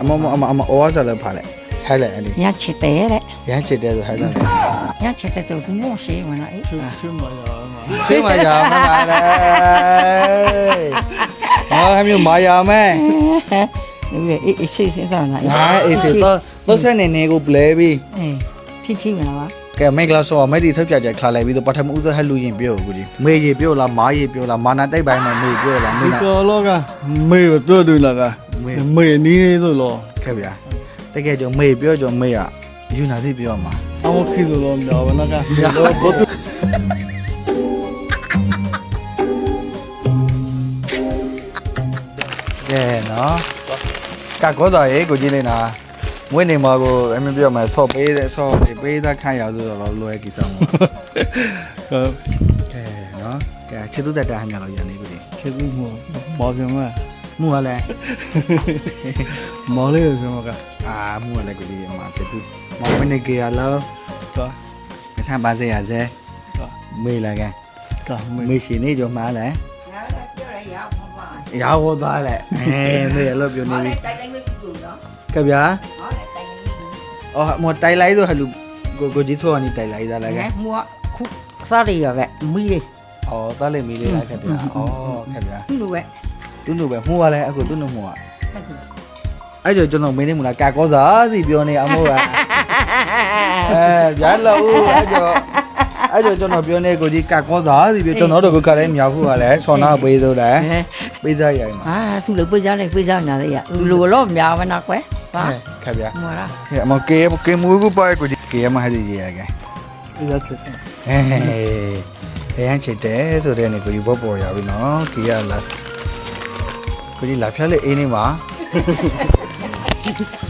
အမမအမအမအော်ဆိုလည်းဖားလိုက်ဟဲ့လေအဲ့ဒီညချစ်တယ်တဲ့ရမ်းချစ်တယ်ဆိုဟဲ့လေညချစ်တယ်ဆိုဘူးမို့ရှိဝင်တော့အေးဖေးမရမလာလေဟာဟမျိုးမာယာမဲဒီလေအေးအေးရှိစင်းစားနေဟာအေးစတော့လောက်ဆက်နေနေကိုဘလဲပြီးအေးဖြစ်ဖြစ်ဝင်လာပါကဲမိတ်ကလာဆိုမိတ်ဒီထုတ်ပြချက်ခလာလိုက်ပြီးတော့ပထမဦးဆုံးဟက်လူရင်ပြောကိုကြီးမေရေပြောလားမာရေပြောလားမာနာတိုက်ပိုင်းမှာမေပြောလားမေနာပြောလောကမေပြောတူလားက မေနီးနေဆိုလို့ခဲ့ဗျာတကယ်ကြောင့်မေပြောကြောင့်မေကယူနာသိပြောမှာအမခိဆိုလို့မြော်နကတော့ဘတ်ကဲနော်ကကောတော်ရေကိုကြီးလေးနာမွေးနေမှာကိုအမပြောမှာဆော့ပေးတဲ့ဆော့ပေးတဲ့ခန့်ရဆိုတော့လွယ်ကိစ္စမဟုတ်ကကဲနော်ကဲချစ်သူတက်တာဟမ်းရတော့ရန်နေပြီချစ်ဘူးမော်ပြန်မ မှုကလည်းမော်လေးပြန်မကအာမှုကလည်းကိုကြီးမှာချစ်သူမမနေကြရလောတော့ကဆန်းပါစေရစေတော့မေးလာကဲကမေမေးရှင်နေကြမှာလဲပြောရရအောင်ပါရောက်ဟောသားလဲအဲမေးရလို့ပြောနေပြီတိုက်တိုင်းမကြည့်ဘူးနော်ကဗျာဟောတိုက်တိုင်းအော်မတိုင်လိုက်ဆိုဟလူကိုကိုကြီးဆောနေတိုင်လိုက်သားလားကဲငယ်မှုခုစားရရပဲမီးလေးအော်သားလေးမေးလေးလားကဗျာအော်ကဗျာသူ့လိုပဲ သူ့လိုပဲမှုကလည်းအခုသူ့လိုမှုကအဲ့ကြောကျွန်တော်မင်းနေမလားကာကောစာစီပြောနေအမို့ကအဲဗျာလို့အဲ့ကြောအဲ့ကြောကျွန်တော်ပြောနေကိုကြီးကာကောစာစီပြောကျွန်တော်တို့ကခါတိုင်းမြောက်ခုကလည်းဆောနာပေးသေးတယ်ပေးစားရိုင်မှာအာသူ့လိုပေးစားလိုက်ပေးစားညာလေးရလူတော့များမနာကွယ်ဟာခဗျာမလားဟဲ့အမကေကေမူကူပါကိုကြီးကေမဟာဒီရကဲရချစ်ဟဲ့အရန်ချစ်တယ်ဆိုတဲ့နေကိုကြီးဘောပေါ်ရပြီနော်ကေရလာ ကိုကြီးလာဖျက်လေးအင်းနေမှာ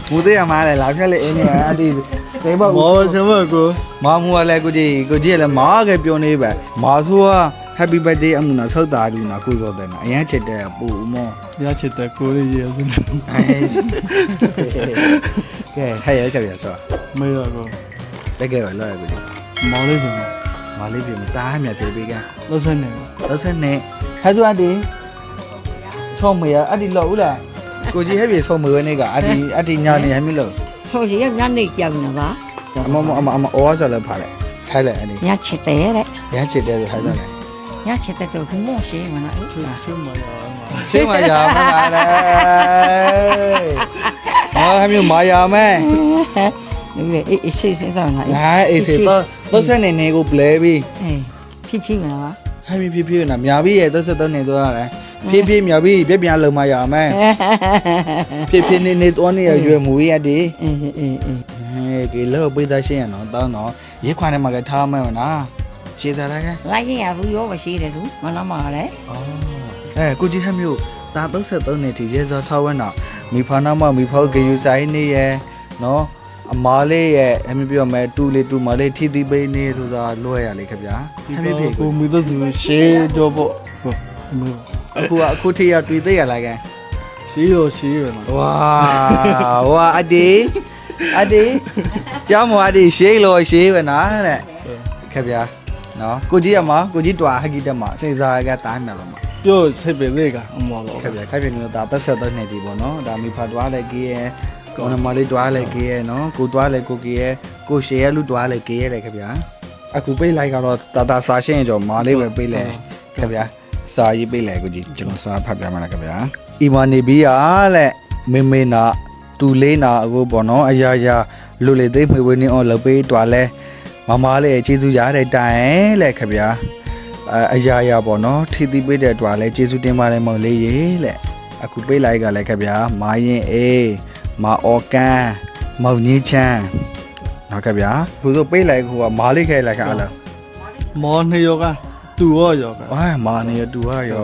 ဘူးသေးရမှာလေလာဖျက်လေးအင်းနေမှာအဒီစေဘမော်ချင်မကိုမမူကလည်းကိုကြီးကိုကြီးကလည်းမားကပြောနေပဲမာဆိုက Happy birthday အမှုနာဆောက်တာလူနာကိုစောတယ်နော်အရန်ချစ်တယ်ပူမောရချစ်တဲ့ကိုလေးရေစကဲဟဲ့ရကြပြဆောမေရကိုတကယ်ပဲလောရကိုကြီးမော်လေးပြန်မာလေးပြမတားမြတ်ပြေပေးကလို့စနေလောက်ဆက်နေဟဲ့သူအတီ ဆုံးမရအဲ့ဒီလောက်ဦးလားကိုကြီးဟဲ့ပြေဆုံးမရနေကအဲ့ဒီအဲ့ဒီညနေဟဲ့မလို့ဆိုရညနေကြောင်နော်ပါအမမအမအမအော်ဆိုလည်းဖားလိုက်ဖားလိုက်အဲ့ဒီညချစ်တယ်တဲ့ညချစ်တယ်ဆိုဖားလိုက်ညချစ်တယ်ဆိုဘုမောရှိမလားထူတာထူမရထူမရမလားဟာဟဲ့မမရမဲနေလေအေးစိတ်စဉ်းစားနေလားဟာအေးစိတ်တော့တော့ဆက်နေနေကိုပလဲပြီးအေးဖြစ်ဖြစ်မလားပါဟဲ့မဖြစ်ဖြစ်နာမြာပြီးရဲ့တော့ဆက်တော့နေတော့ရတယ် ဖြည်းဖြည်းမြာပြီးပြပြန်လုံမရမဲဖြည်းဖြည်းနေနေတော့နေရရွယ်မူရတဲ့အေးအေးအေးဟဲ့ဒီလောပိသားရှင်းရနော်တောင်းတော့ရက်ခွာနေမှာကထားမဲမလားရှင်းသားလားကဲလိုက်ရင်ရသူရောမရှိတယ်သူမနာမှာလေအော်အဲကိုကြီးဟမ်းမျိုးဒါ33နှစ်ထိရဲစောထားဝဲတော့မိဖာနာမမိဖောက်ဂယူဆိုင်နေရဲ့နော်အမားလေးရဲ့အမပြောမယ်တူလေးတူမလေးထိတိပိနေဆိုတာလွှဲရလေခင်ဗျာဟမ်းပြေကိုကိုမီတော့ဆိုရှေးတော့ပေါ့ကိုမီ အခုကအခုထိရတွေ့သေးရလားကဲရှေးရောရှေးရနော်ဝါဝါအဒီအဒီကျောင်းမအဒီရှေးလို့ရှေးပဲနော်တဲ့ခင်ဗျာနော်ကိုကြီးရမကိုကြီးတွာဟဂိတက်မှာစိတ်စားကတားနေတော့မှာပြောစိတ်ပဲလေကအမော်တော့ခဲ့ဗျာခိုက်ပြနေတော့ဒါပတ်ဆက်တော့နေပြီပေါ့နော်ဒါမိဖာတွားလဲကြီးရဲ့ကောင်းနမလေးတွားလဲကြီးရဲ့နော်ကိုတွားလဲကိုကြီးရဲ့ကိုရှေရဲ့လူတွားလဲကြီးရဲ့လေခဲ့ဗျာအခုပေးလိုက်ကတော့တာတာစာရှင်းကြောမာလေးပဲပေးလဲခဲ့ဗျာ စာရေးပေးလဲကိုကြီးကျွန်တော်စာဖတ်ပြမှာလားခဲ့ဗျာအီမာနေဘီယာလက်မေမေနာတူလေးနာအခုပေါ့နော်အရာရာလူလေသိမ့်မွေဝင်းနေအောင်လုပ်ပေးတွားလဲမမလေးကျေးဇူးရတဲ့တိုင်လက်ခဲ့ဗျာအအရာရာပေါ့နော်ထိတိပေးတဲ့အတွက်လည်းကျေးဇူးတင်ပါတယ်မောင်လေးရေလက်အခုပေးလိုက်ကလည်းခင်ဗျာမာရင်အေးမာအော်ကန်မောင်ကြီးချမ်းနော်ခင်ဗျာခုဆိုပေးလိုက်ခုကမာလေးခဲလိုက်ခါလားမော်နေရောက တူရောရောကဝါမာနေရတူဟာရော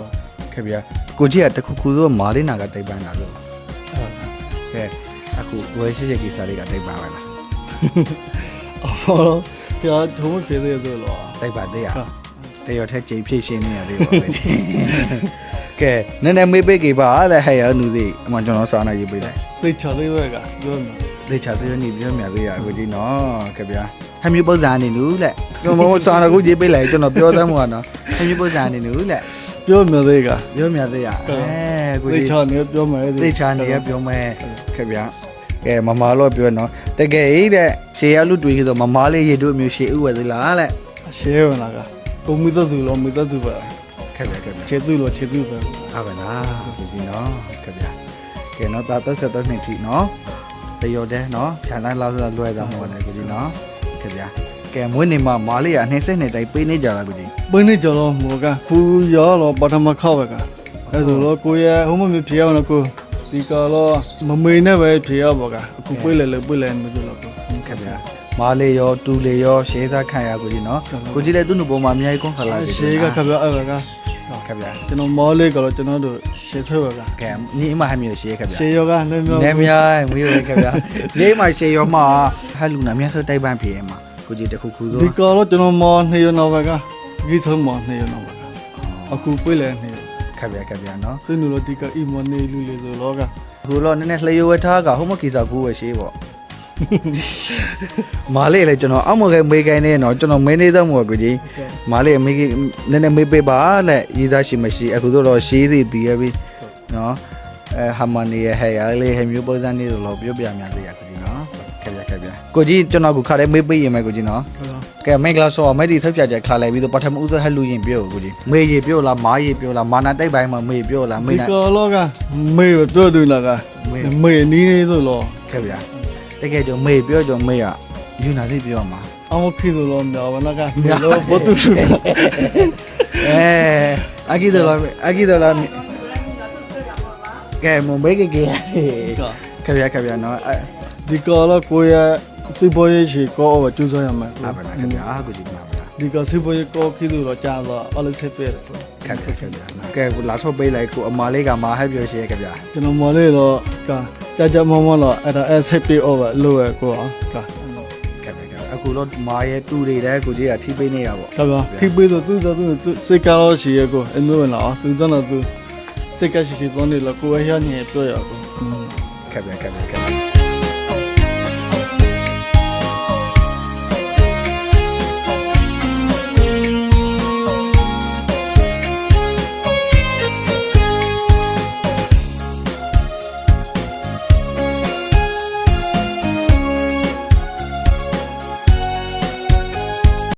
ခင်ဗျာကိုကြီးကတခုခုဆိုမာလေးနာကတိတ်ပန်းတာလို့ကဲအခုဝယ်ရှိရှိကိစ္စလေးကတိတ်ပန်းပါလားအော်ပြာထုံးဖြစ်သေးတယ်လို့တိတ်ပါသေးရတရော်ထက်ကြိမ်ဖြည့်ရှင်းနေရသေးပါပဲကဲနည်းနည်းမေးပေးကြပါတဲ့ဟဲ့ရနူစီအမှကျွန်တော်စာနာရေးပေးလိုက်သိချသေးပဲကပြောမှာလေချာသေးနေပြောမြသေးရအခုကြီးနော်ခင်ဗျာဟ မ်းမျိုးပုံစံနေလို့လက်ကျွန်တော်စာနာကိုရေးပေးလိုက်ကျွန်တော်ပြောသမ်းမှာနော်ဟမ်းမျိုးပုံစံနေလို့လက်ပြောမြသေးကပြောမြသေးရအဲကိုသိကြီးချနေပြောမယ်လေချာနေရပြောမယ်ခခင်ဗျာကဲမမလို့ပြောနော်တကယ်ကြီးတဲ့ရှေရလူတွေ့ဆိုမမလေးရေတို့မျိုးရှေဥဝဲသလားလက်ရှဲဝင်လာကပုံမိသက်သူလောမိသက်သူပဲခင်ဗျာခင်ဗျာခြေသူလောခြေသူပဲဟုတ်ပါလားဒီဒီနော်ခင်ဗျာကဲနော်တာသက်ဆက်သက်နှစ်ထိနော်တရော်တဲ့နော်ဖြန်တိုင်းလောက်လောက်လွယ်တာမဟုတ်လည်းကိုကြီးနော် ခင်ဗျာကဲမွေးနေမှာမာလေးကနှိမ့်စိတ်နေတိုင်းပေးနေကြတာကိုကြီးပင်းနေကြတော့မောကဖူရောလောပထမခောက်ပဲကအဲ့ဒါလောကိုရဟိုမမဖြေအောင်ကိုဒီကလောမမေနဲ့ပဲဖြေရပါကအခုပြေးလေလေပြေးလေမလို့လောကိုခင်ဗျာမာလေးရောတူလေးရောရှေးသားခံရကိုကြီးနော်ကိုကြီးလည်းသူ့နုပေါ်မှာအများကြီးကွန်ခလာရှေးကခပြအဲ့က ခင်ဗျာကျွန်တော်မောလေးကတော့ကျွန်တော်တို့ရှေးဆွဲပါကကဲညီမဟမျိုးရှေးခင်ဗျာရှေးရောကလည်းမျိုးနေမြိုင်မွေးရခင်ဗျာလေးမှာရှေးရောမှာဟဲလူနာမြတ်ဆိုတိုက်ပန်းပြေမှာကိုကြီးတခုခုဆိုဒီကလောကျွန်တော်မောနေရတော့ပါကဒီဆုံးမောနေရတော့ပါကအခုပြေးလေနေခင်ဗျာခင်ဗျာနော်သူနုလောဒီကအီမနေလူလေဆိုလောကခုတော့နည်းနည်းလျှို့ဝဲထားကဟိုမကီစာကူဝဲရှေးပေါ့ မာလေးလေကျွန်တော်အမခဲမေးခိုင်းနေတော့ကျွန်တော်မင်းနေတော့မို့ကိုကြီးမာလေးမေးနည်းနည်းမေးပေးပါလက်ရေးသားရှိမရှိအခုတော့ရှေးစီတည်ရပြီနော်အဲဟာမနီရဲ့ဟဲ့ရလေးဟဲ့မျိုးပုံစံနေလို့ပြောပြများသေးရကိုကြီးနော်ခင်ဗျာခင်ဗျာကိုကြီးကျွန်တော်ကခါလေးမေးပေးရင်မယ်ကိုကြီးနော်ဟုတ်လားကဲမင်္ဂလာဆောမဲတီဆောက်ပြချက်ခလာလိုက်ပြီးတော့ပထမဦးဆုံးဟဲ့လူရင်ပြောကိုကြီးမေရေပြောလားမာရေပြောလားမာနာတိုက်ပိုင်းမှာမေပြောလားမေဒီနာကလောကမေပြောတူလာကမေမေနီးနေဆိုလောခဲ့ဗျာ တကယ်ကြောင့်မေပြောကြောင့်မေကယူနာသိပြောမှာအမခိဆိုလောမြောဝနကမေလောဘတူစုကအဲအကီတော်လားအကီတော်လားကဲမမေကကေခဲ့ဗျာခဲ့ဗျာနော်အဲဒီကလောကိုရစိပေါ်ရရှိကောအကျူးစားရမယ်အပါနာခဲ့ဗျာအခုဒီမှာဗျာဒီကစိပေါ်ရကောခိဆိုလောကြာတော့အလစစ်ပဲခဲ့ဗျာခဲ့ဗျာကဲကိုလာဆော့ပေးလိုက်ကိုအမာလေးကမာဟဲ့ပြောရှေခဲ့ဗျာကျွန်တော်မော်လေးတော့က ကြာကြာမောမောလောအဲ့ဒါအစစ်ပြေ over လို့ရကောကခဲ့ဗျာအခုတော့မာရဲ့တူတွေတဲ့ကိုကြီးကထိပေးနေရပေါ့ကဗျာဖိပေးတော့သူတော့သူစိတ်ကားလို့ရှိရကောအမျိုးလာသူတော့သူစိတ်ကရှိရှိသွန်းနေလို့ကိုရရညပြောရကောခဲ့ဗျာခဲ့ဗျာခဲ့ဗျာ